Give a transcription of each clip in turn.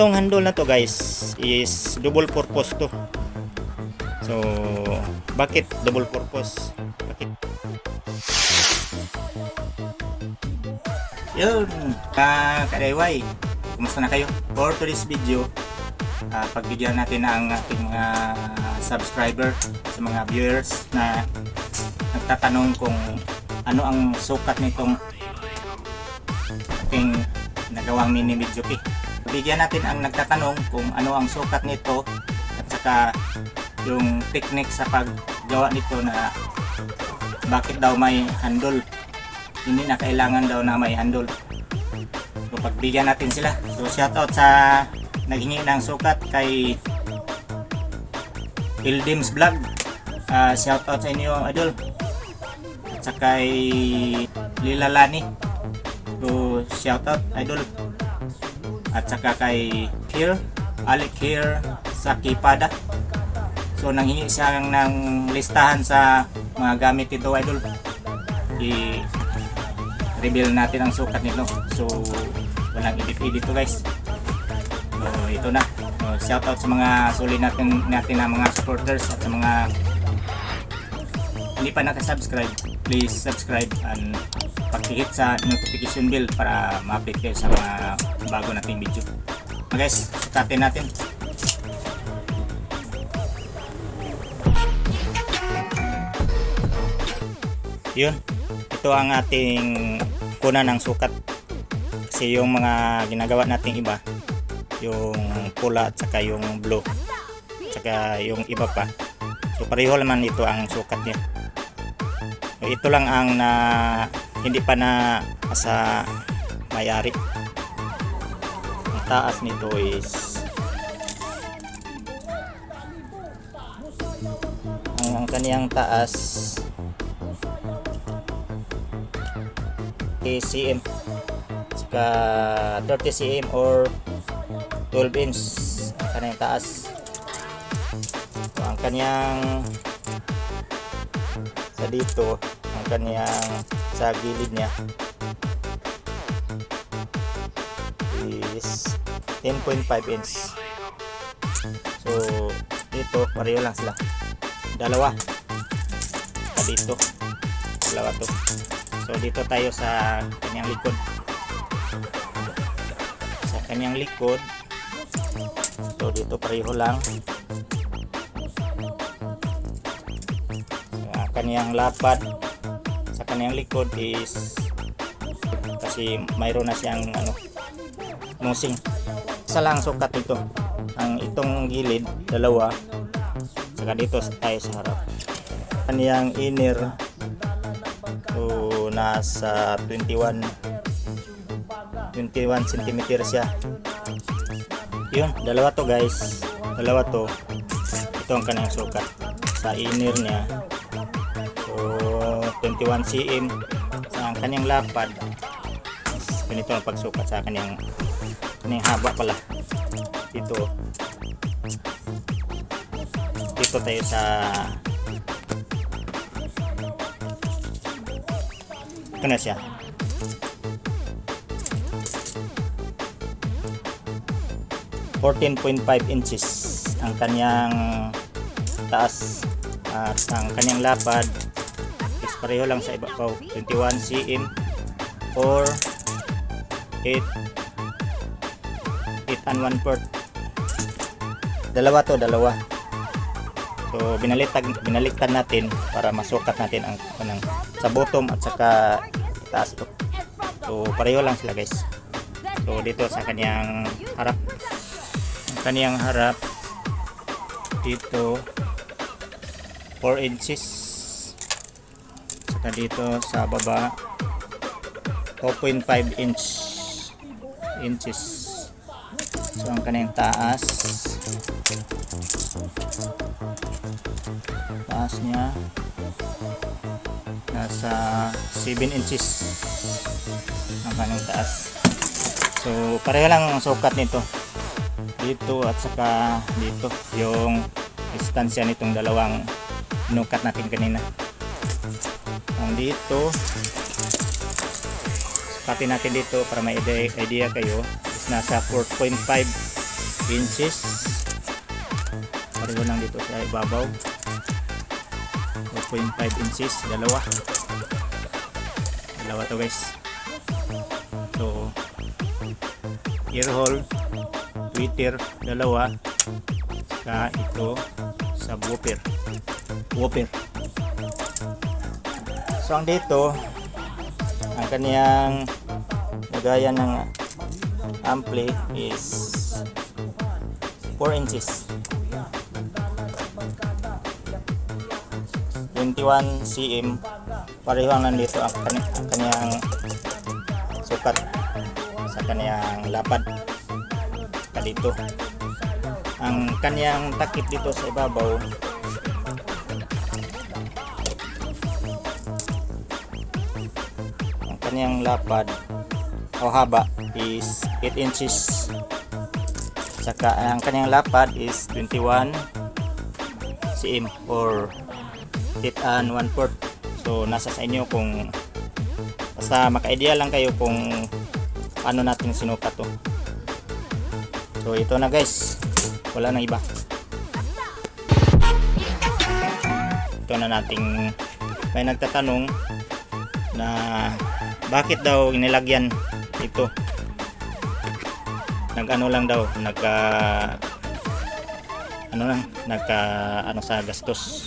itong handle na to guys is double purpose to. So, bakit double purpose? Bakit? Yun, uh, kadayway, kumusta na kayo? For today's video, uh, pagbigyan natin ang ating mga subscriber sa mga viewers na nagtatanong kung ano ang sukat nitong ating nagawang mini Mitsuki. Bigyan natin ang nagtatanong kung ano ang sukat nito at saka yung technique sa paggawa nito na bakit daw may handle. Hindi na kailangan daw na may handle. So pagbigyan natin sila. So shoutout sa naghingi ng sukat kay Pildims Vlog. Uh, shoutout sa inyo idol. At saka kay Lila Lani. So shoutout idol. At saka kay Kier, Alec Kier Sakipada. So nanghingi siya ng listahan sa mga gamit ito idol. I reveal natin ang sukat nito. So walang edit-edit to guys. So ito na. So, shoutout sa mga suli natin natin na mga supporters at sa mga hindi pa nakasubscribe, please subscribe and pag-hit sa notification bell para ma-update kayo sa mga bago nating video. Mga guys, sukatin natin. Yun, ito ang ating kuna ng sukat. Kasi yung mga ginagawa nating iba, yung pula at saka yung blue, at saka yung iba pa. So pareho naman ito ang sukat niya. So, ito lang ang na hindi pa na sa mayari. Ang taas nito is ang, ang kaniyang taas cm saka 30 cm or 12 inch. Ang kaniyang taas. So, ang kaniyang sa dito ang kaniyang sa gilid niya. Is 10.5 inch. So dito pareho lang sila. Dalawa. Sa dito. Dalawa to. So dito tayo sa kanyang likod. Sa kanyang likod. So dito pareho lang sa kanyang lapad sa kanyang likod is kasi mayroon na siyang ano musing. Isa lang sukat ito ang itong gilid dalawa. Saka dito tayo sa harap. Kaniyang inner so nasa 21 21 cm siya. Yun dalawa to guys. Dalawa to. Ito ang kaniyang sukat. Sa inner niya 21 cm sa kanyang lapad. Ganito ang pagsukat sa kanyang kanyang haba pala. Dito. Dito tayo sa ito na siya. fourteen point five inches ang kanyang taas at ang kanyang lapad pareho lang sa ibabaw 21 cm or 8 8 and 1 fourth. Dalawa to dalawa. So binaliktad binaliktad natin para masukat natin ang kanang sa bottom at saka taas to. So pareho lang sila guys. So dito sa kanyang harap. Ang kanyang harap dito 4 inches saka dito sa baba. 2.5 inch inches. So ang kanyang taas. Taas niya. Nasa 7 inches ang kanyang taas. So pareho lang ang sukat nito. Dito at saka dito yung distansya nitong dalawang nukat natin kanina ang dito. Sukatin natin dito para may idea, kayo. Is nasa 4.5 inches. Pareho lang dito sa ibabaw. 4.5 inches dalawa. Dalawa to guys. So ear hole tweeter dalawa. Saka ito subwoofer woofer so ang dito ang kaniyang lagayan ng ampli is 4 inches. 21 cm pareho ang nandito ang, ang kaniyang sukat sa kaniyang lapad. Saka dito ang kaniyang takip dito sa ibabaw ang kaniyang lapad o haba is 8 inches. Saka ang kaniyang lapad is 21 cm or 8 and 1 fourth so nasa sa inyo kung basta maka-idea lang kayo kung paano natin sinukat to. So ito na guys. Wala na iba. Ito na nating may nagtatanong na bakit daw inilagyan ito? Nag-ano lang daw nagka ano lang nagka ano sa gastos.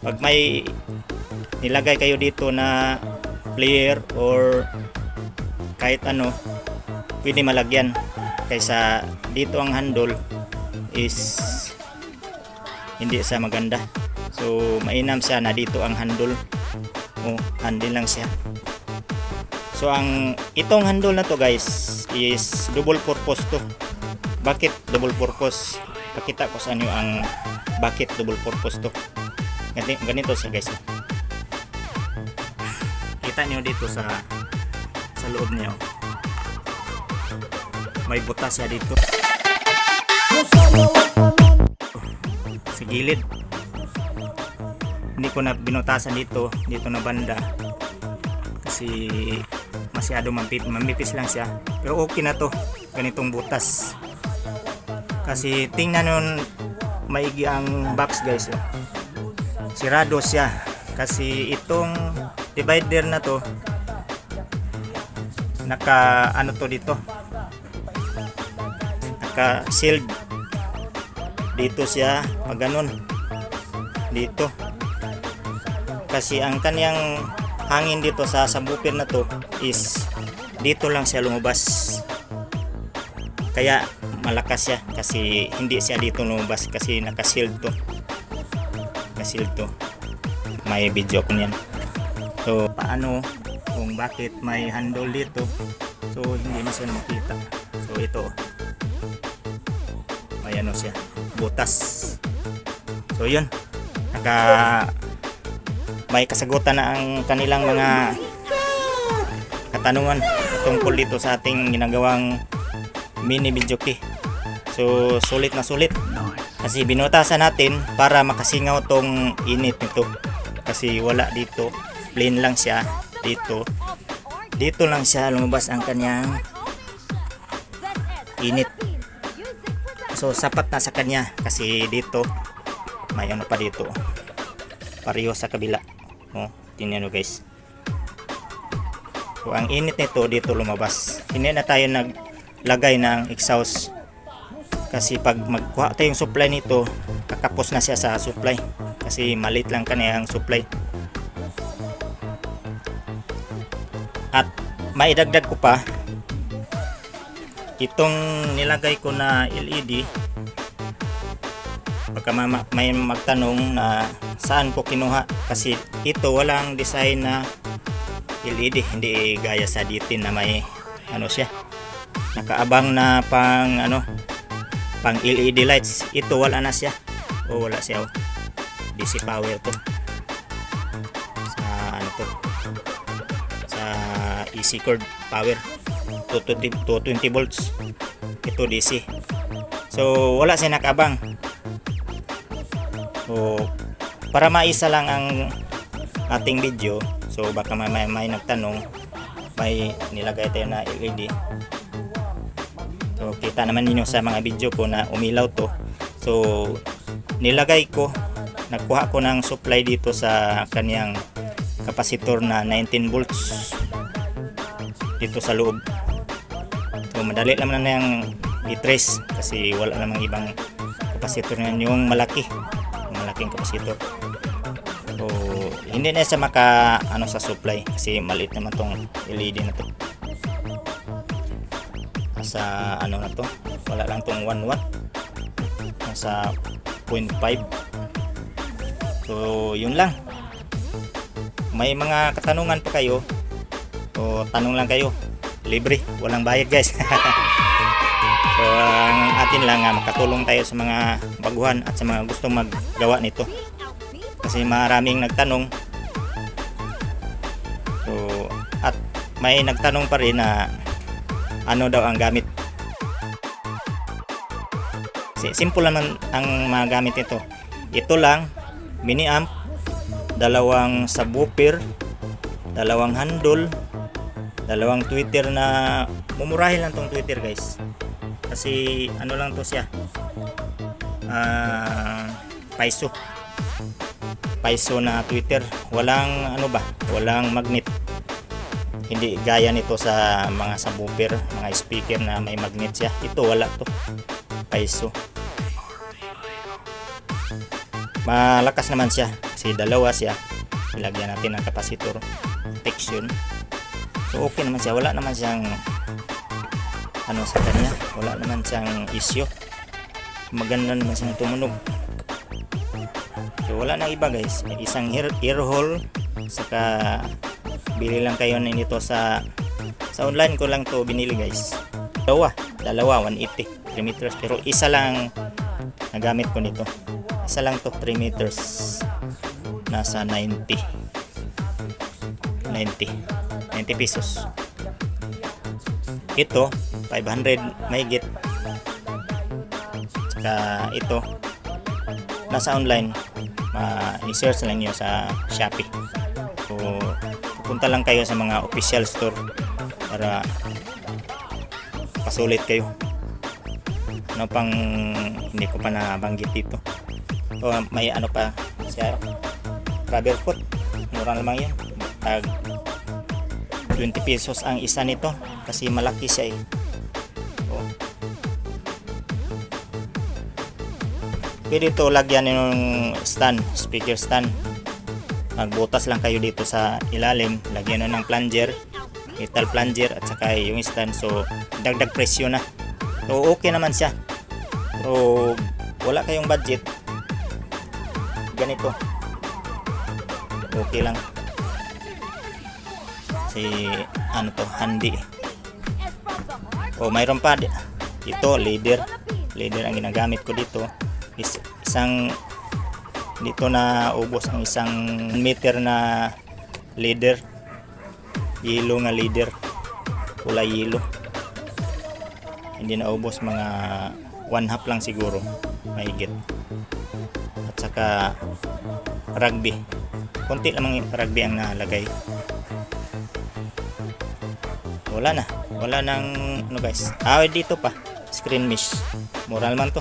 Pag may nilagay kayo dito na player or kahit ano pwede malagyan. Kaysa dito ang handle is hindi siya maganda. So mainam siya na dito ang handle. O handle lang siya so ang itong handle na to guys is double purpose to. Bakit double purpose? Pakita ko sa inyo ang bakit double purpose to. Ganito, ganito siya guys. Kita nyo dito sa sa loob niya oh. may butas siya dito. Sa gilid. Hindi ko na binutasan dito dito na banda. Kasi masyado mampip, mamipis lang siya. Pero okay na to ganitong butas. Kasi tingnan nun maigi ang box guys oh. sirado siya. Kasi itong divider na to naka ano to dito? Naka sealed dito siya pag ganun dito. Kasi ang kanyang hangin dito sa subwoofer na to is dito lang siya lumabas. Kaya malakas siya kasi hindi siya dito lumabas kasi naka sealed to. Naka sealed to. May video ko niyan. So paano kung bakit may handle dito? So hindi siya makita so ito. May ano siya. Butas. So yun. Naka may kasagutan na ang kanilang mga katanungan tungkol dito sa ating ginagawang mini video key. So sulit na sulit. Kasi binutasan natin para makasingaw tong init nito. Kasi wala dito plain lang siya dito. Dito lang siya lumabas ang kanyang init. So sapat na sa kanya kasi dito may ano pa dito pareho sa kabila oh, tingnan nyo guys. So ang init nito dito lumabas. Hindi na tayo naglagay ng exhaust. Kasi pag magkuha tayong supply nito kakapos na siya sa supply. Kasi malit lang kanya ang supply. At maidagdag ko pa itong nilagay ko na LED pagka ma- may magtanong na saan ko kinuha. Kasi ito walang design na LED hindi gaya sa DT na may ano siya nakaabang na pang ano pang LED lights. Ito wala na siya. O wala siya oh. DC power to. Sa ano to? Sa easy cord power. 220, 220 volts. Ito DC so wala siya nakabang so para maisa lang ang ating video so baka may, may, may nagtanong may nilagay tayo na LED so kita naman ninyo sa mga video ko na umilaw to. So nilagay ko nagkuha ko ng supply dito sa kaniyang kapasitor na 19 volts dito sa loob. So madali lang na yung i-trace kasi wala namang ibang kapasitor nga yung malaki malaking kapasitor so hindi na siya maka ano sa supply kasi maliit naman tong LED na to. Nasa ano na to? Wala lang tong 1 watt. Nasa 0.5 so yun lang. May mga katanungan pa kayo o tanong lang kayo. Libre. Walang bayad guys so ang atin lang nga makatulong tayo sa mga baguhan at sa mga gustong maggawa nito. Kasi maraming nagtanong. So at may nagtanong pa rin na ano daw ang gamit. Si- simple naman ang mga gamit nito. Ito lang mini amp dalawang subwoofer dalawang handle dalawang tweeter na mumurahin lang tong tweeter guys kasi ano lang to siya. Ah paiso. Paiso na tweeter walang ano ba? Walang magnet. Hindi gaya nito sa mga subwoofer mga speaker na may magnet siya. Ito wala to. Paiso. Malakas naman siya. Kasi dalawa siya. Ilagyan natin ng kapasitor. Protection. So okay naman siya. Wala naman siyang ano sa kanya? Wala naman siyang issue. Maganda naman siyang tumunog. So wala na iba guys. Isang ear, ear hole. Saka bili lang kayo na nito sa sa online ko lang to binili guys. Dalawa. Dalawa 180 3 meters. Pero isa lang nagamit ko nito. Isa lang to 3 meters. Nasa 90 90 90 pesos. Ito 500 mahigit saka ito nasa online. Ma-search lang nyo sa Shopee. So pupunta lang kayo sa mga official store para pasulit kayo. Ano pang hindi ko pa nabanggit dito? So may ano pa siya rubber foot mura lamang yan. Tag 20 pesos ang isa nito kasi malaki siya eh pwede ito lagyan ng stand speaker stand. Magbutas lang kayo dito sa ilalim. Lagyan na ng plunger metal plunger at saka yung stand. So dagdag presyo na. So okay naman siya. Pero wala kayong budget. Ganito. Okay lang. Si ano to handy. O mayroon pa. Di- ito leader. Leader ang ginagamit ko dito is isang dito na ubos ang isang meter na leader yellow nga leader kulay yellow. Hindi na ubos mga one half lang siguro. Mahigit. At saka rugby. Konti lamang rugby ang nalagay wala na. Wala nang ano guys? Ah dito pa. Screen mesh. Moral man to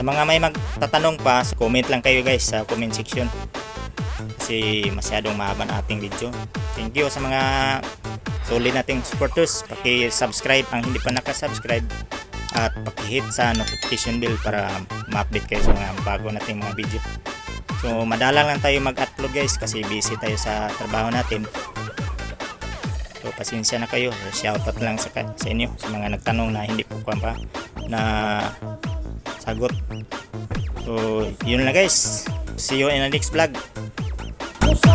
sa mga may magtatanong pa comment lang kayo guys sa comment section. Kasi masyadong mahaba na ating video. Thank you sa mga solid nating supporters. Paki-subscribe ang hindi pa nakasubscribe. At paki-hit sa notification bell para ma-update kayo sa mga bago nating mga video. So madalang lang tayo mag-upload guys kasi busy tayo sa trabaho natin. So pasensya na kayo. Shoutout lang sa, sa inyo sa mga nagtanong na hindi po pa na sagot. So yun lang guys. See you in the next vlog.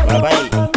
Bye